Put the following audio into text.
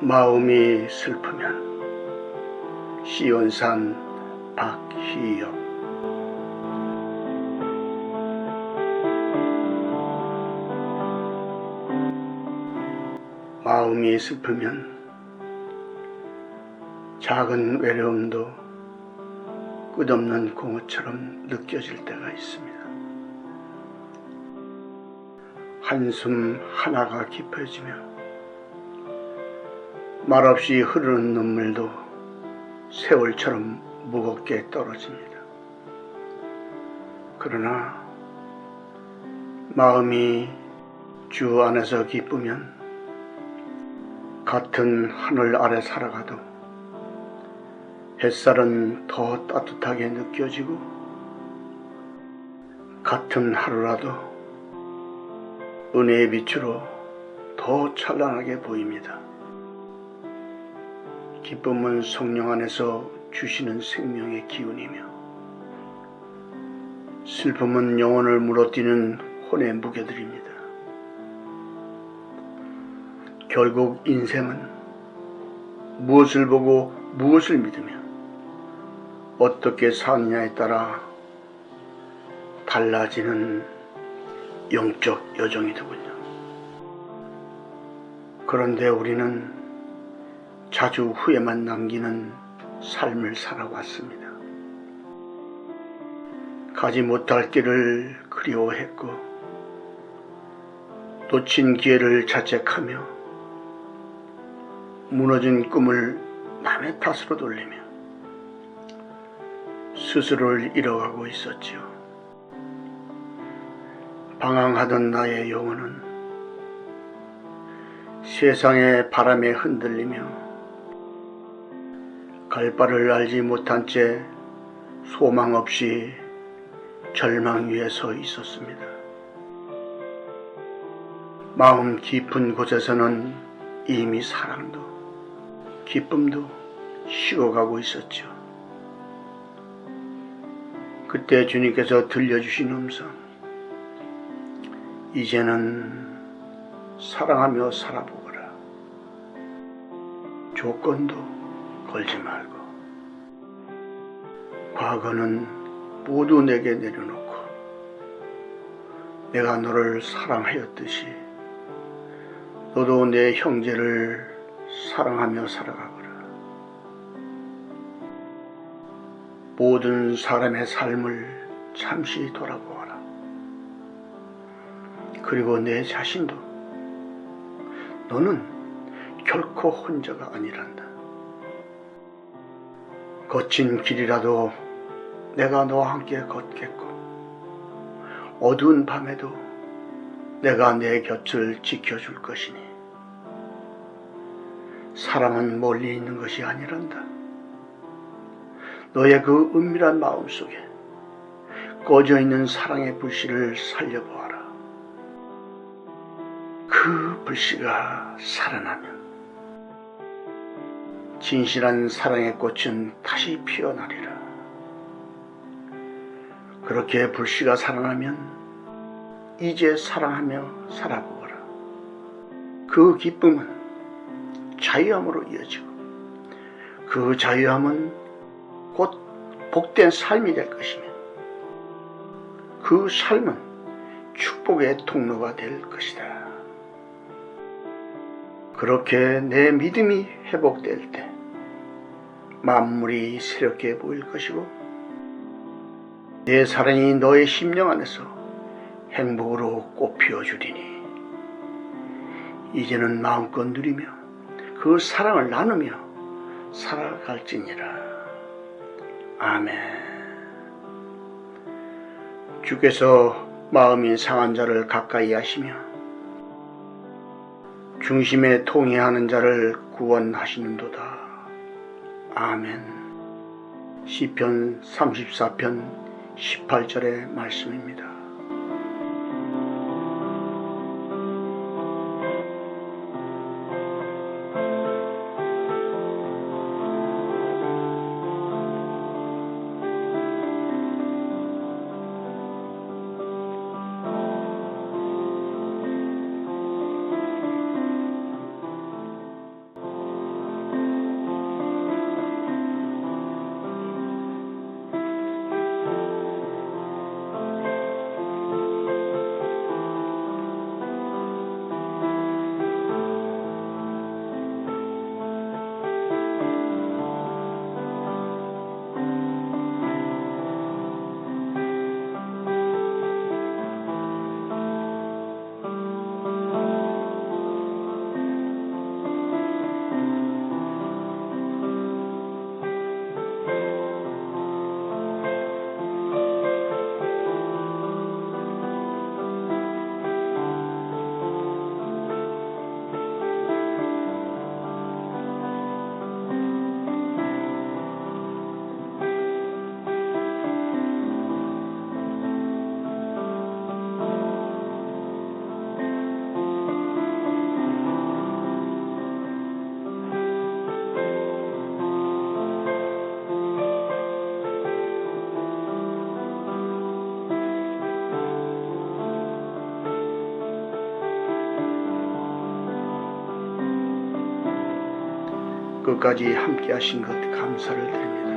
마음이 슬프면 시온산 박희엽 마음이 슬프면 작은 외로움도 끝없는 공허처럼 느껴질 때가 있습니다. 한숨 하나가 깊어지며 말없이 흐르는 눈물도 세월처럼 무겁게 떨어집니다. 그러나 마음이 주 안에서 기쁘면 같은 하늘 아래 살아가도 햇살은 더 따뜻하게 느껴지고 같은 하루라도 은혜의 빛으로 더 찬란하게 보입니다. 기쁨은 성령 안에서 주시는 생명의 기운이며 슬픔은 영혼을 물어뛰는 혼의 무게들입니다. 결국 인생은 무엇을 보고 무엇을 믿으며 어떻게 사느냐에 따라 달라지는 영적 여정이더군요. 그런데 우리는 자주 후회만 남기는 삶을 살아왔습니다. 가지 못할 길을 그리워했고, 놓친 기회를 자책하며, 무너진 꿈을 남의 탓으로 돌리며, 스스로를 잃어가고 있었지요. 방황하던 나의 영혼은 세상의 바람에 흔들리며 갈 바를 알지 못한 채 소망 없이 절망 위에 서 있었습니다. 마음 깊은 곳에서는 이미 사랑도 기쁨도 식어가고 있었죠. 그때 주님께서 들려주신 음성, 이제는 사랑하며 살아보거라. 조건도 걸지 말고, 과거는 모두 내게 내려놓고, 내가 너를 사랑하였듯이, 너도 내 형제를 사랑하며 살아가거라. 모든 사람의 삶을 잠시 돌아보아라. 그리고 내 자신도 너는 결코 혼자가 아니란다. 거친 길이라도 내가 너와 함께 걷겠고 어두운 밤에도 내가 내 곁을 지켜줄 것이니 사랑은 멀리 있는 것이 아니란다. 너의 그 은밀한 마음 속에 꺼져 있는 사랑의 불씨를 살려보아라. 그 불씨가 살아나면 진실한 사랑의 꽃은 다시 피어나리라. 그렇게 불씨가 살아나면 이제 사랑하며 살아보거라. 그 기쁨은 자유함으로 이어지고 그 자유함은 곧 복된 삶이 될 것이며 그 삶은 축복의 통로가 될 것이다. 그렇게 내 믿음이 회복될 때 만물이 새롭게 보일 것이고 내 사랑이 너의 심령 안에서 행복으로 꽃피워 주리니 이제는 마음껏 누리며 그 사랑을 나누며 살아갈지니라. 아멘. 주께서 마음이 상한 자를 가까이 하시며 중심에 통해하는 자를 구원하시는도다. 아멘. 시편 34편 18절의 말씀입니다. 끝까지 함께 하신 것 감사를 드립니다.